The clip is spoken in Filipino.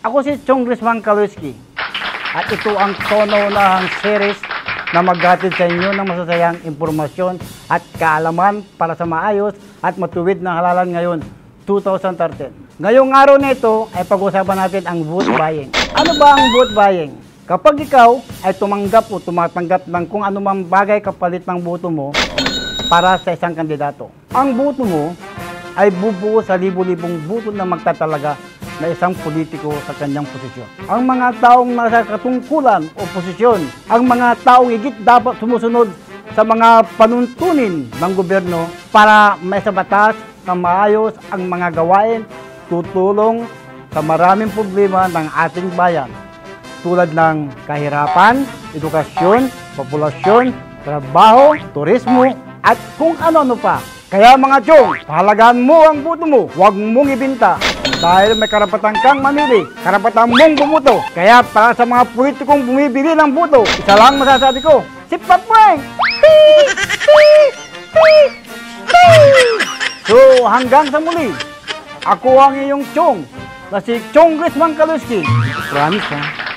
Ako si Chong Grisman. At ito ang tono ng series na maghatid sa inyo ng masasayang impormasyon at kaalaman para sa maayos at matuwid na halalan ngayon, 2013. Ngayong araw na ito ay pag-usapan natin ang vote buying. Ano ba ang vote buying? Kapag ikaw ay tumanggap o tumatanggap ng kung anumang bagay kapalit ng boto mo para sa isang kandidato. Ang boto mo ay bubuo sa libo-libong boto na magtatalaga na isang politiko sa kanyang posisyon. Ang mga taong nasa katungkulan o posisyon, ang mga taong higit dapat sumusunod sa mga panuntunin ng gobyerno para may sa batas na maayos ang mga gawain tutulong sa maraming problema ng ating bayan tulad ng kahirapan, edukasyon, populasyon, trabaho, turismo, at kung ano-ano pa. Kaya mga chong, pahalagaan mo ang boto mo, huwag mong ibinta. Dahil may karapatan kang mamili, karapatan mong bumuto. Kaya para sa mga politikong bumibili ng boto, isa lang masasabi ko, si Patweng! So hanggang sa muli, ako ang iyong chong, na si Chong Grisman Kaluski. Promise ha?